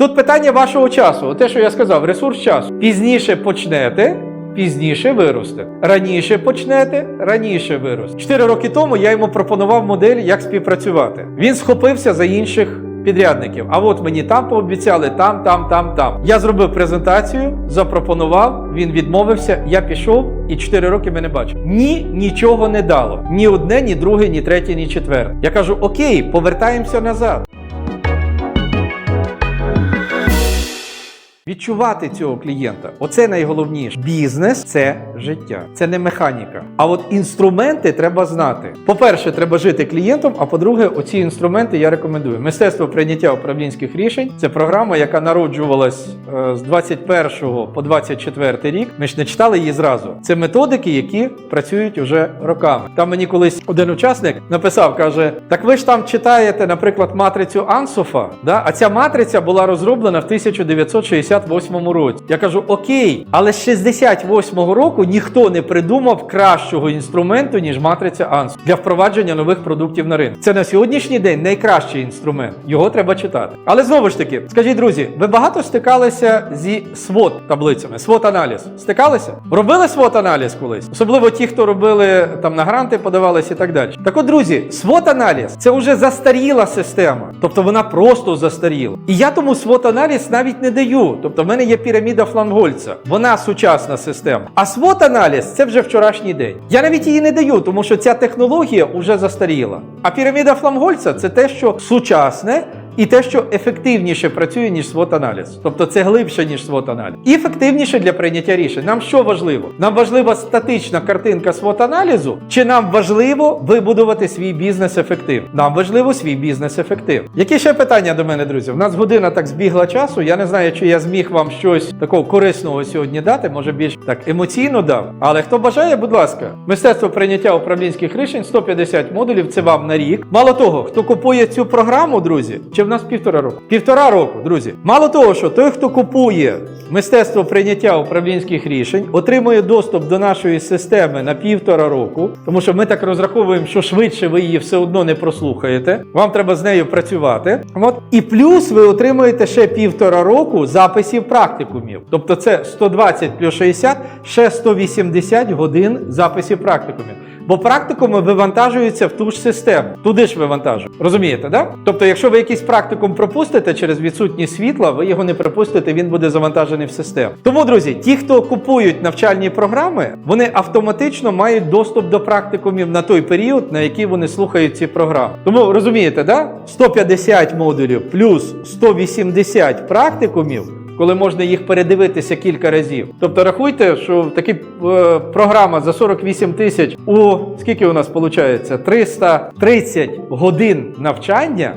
Тут питання вашого часу. Те, що я сказав, ресурс часу. Пізніше почнете. Пізніше виросте. Раніше почнете, раніше виросте. Чотири роки тому я йому пропонував модель, як співпрацювати. Він схопився за інших підрядників. А от мені там пообіцяли, там, там, там, там. Я зробив презентацію, запропонував, він відмовився, я пішов і 4 роки мене бачив. Ні, нічого не дало. Ні одне, ні друге, ні третє, ні четверте. Я кажу: окей, повертаємося назад. Відчувати цього клієнта оце найголовніше. Бізнес це життя, це не механіка. А от інструменти треба знати. По-перше, треба жити клієнтом. А по-друге, оці інструменти я рекомендую. Мистецтво прийняття управлінських рішень це програма, яка народжувалась е, з 21 по 24 рік. Ми ж не читали її зразу. Це методики, які працюють уже роками. Там мені колись один учасник написав, каже: Так ви ж там читаєте, наприклад, матрицю Ансофа, да? а ця матриця була розроблена в 1968 році. Я кажу: Окей, але з 68-го року ніхто не придумав кращого інструменту, ніж матриця Ансоф для впровадження нових продуктів на ринок. Це на сьогоднішній день найкращий інструмент. Його треба читати. Але знову ж таки, скажіть, друзі, ви багато стикалися зі SWOT таблицями, SWOT аналіз. Стикалися? Робили SWOT аналіз колись? Особливо ті, хто робили там на гранти, подавалися і так далі. Так от, друзі, SWOT аналіз це вже застаріла система, тобто вона просто застаріла. І я тому SWOT аналіз навіть не даю. Тобто, в мене є піраміда Флангольца, вона сучасна система. А свот-аналіз це вже вчорашній день. Я навіть її не даю, тому що ця технологія вже застаріла. А піраміда Флангольца це те, що сучасне. І те, що ефективніше працює, ніж свот аналіз, тобто це глибше, ніж свот аналіз, і ефективніше для прийняття рішень. Нам що важливо? Нам важлива статична картинка свот аналізу, чи нам важливо вибудувати свій бізнес ефективно? Нам важливо свій бізнес ефективно. Які ще питання до мене, друзі? У нас година так збігла часу. Я не знаю, чи я зміг вам щось такого корисного сьогодні дати. Може більш так емоційно дав. Але хто бажає, будь ласка, мистецтво прийняття управлінських рішень 150 модулів. Це вам на рік. Мало того, хто купує цю програму, друзі, чи в нас півтора року? Півтора року, друзі. Мало того, що той, хто купує мистецтво прийняття управлінських рішень, отримує доступ до нашої системи на півтора року, тому що ми так розраховуємо, що швидше ви її все одно не прослухаєте. Вам треба з нею працювати. От і плюс ви отримуєте ще півтора року записів практикумів. Тобто це 120 плюс 60, ще 180 годин записів практикумів. Бо практикуми вивантажуються в ту ж систему. Туди ж вивантажують. Розумієте, да? Тобто, якщо ви якийсь практикум пропустите через відсутність світла, ви його не пропустите, він буде завантажений в систему. Тому, друзі, ті, хто купують навчальні програми, вони автоматично мають доступ до практикумів на той період, на який вони слухають ці програми. Тому розумієте, да? 150 модулів плюс 180 практикумів коли можна їх передивитися кілька разів. Тобто рахуйте, що такі е, програма за 48 тисяч у скільки у нас виходить? 330 годин навчання.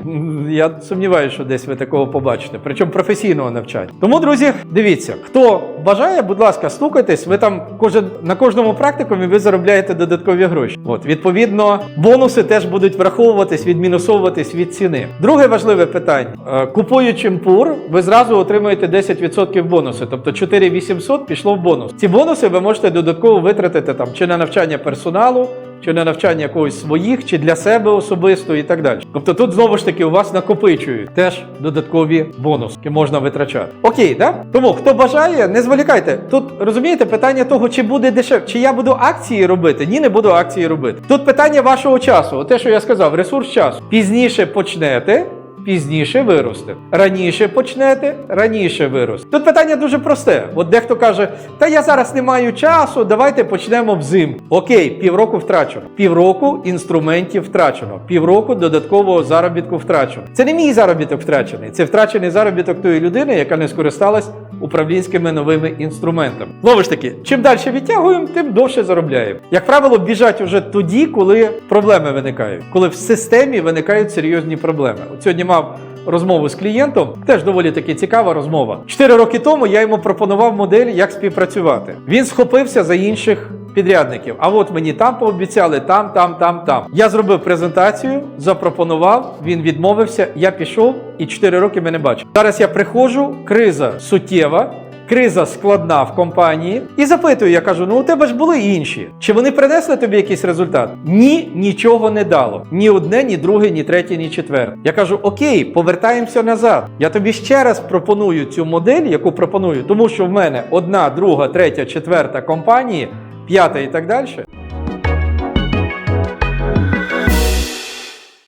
Я сумніваюся, що десь ви такого побачите, причому професійного навчання. Тому, друзі, дивіться, хто бажає, будь ласка, стукайтесь. Ви там кожен на кожному практикумі ви заробляєте додаткові гроші. От відповідно, бонуси теж будуть враховуватись, відмінусовуватись від ціни. Друге важливе питання: Е, купуючи МПУР, ви зразу отримуєте 10% бонуси, тобто 4800 пішло в бонус. Ці бонуси ви можете додатково витратити там чи на навчання персоналу. Чи на навчання когось своїх, чи для себе особисто, і так далі. Тобто тут знову ж таки у вас накопичують теж додаткові бонуси, які можна витрачати. Окей, да? Тому хто бажає, не зволікайте. Тут розумієте питання того, чи буде дешевше, чи я буду акції робити? Ні, не буду акції робити. Тут питання вашого часу. Те, що я сказав, ресурс часу. Пізніше почнете. Пізніше виросте. Раніше почнете, раніше виросте. Тут питання дуже просте. От дехто каже: Та я зараз не маю часу, давайте почнемо взимку. Окей, півроку втрачено. Півроку інструментів втрачено. Півроку додаткового заробітку втрачено. Це не мій заробіток втрачений, це втрачений заробіток тої людини, яка не скористалась управлінськими новими інструментами. Знову ж таки, чим далі відтягуємо, тим довше заробляємо. Як правило, біжать уже тоді, коли проблеми виникають, коли в системі виникають серйозні проблеми. От сьогодні мав розмову з клієнтом, теж доволі таки цікава розмова. Чотири роки тому я йому пропонував модель, як співпрацювати. Він схопився за інших. Підрядників, а от мені там пообіцяли, там, там, там, там. Я зробив презентацію, запропонував, він відмовився, я пішов і 4 роки мене бачив. Зараз я приходжу, криза суттєва. Криза складна в компанії, і запитую, я кажу: ну у тебе ж були інші. Чи вони принесли тобі якийсь результат? Ні, нічого не дало. Ні одне, ні друге, ні третє, ні четверте. Я кажу: Окей, повертаємося назад. Я тобі ще раз пропоную цю модель, яку пропоную, тому що в мене одна, друга, третя, четверта компанії. П'ята і так далі,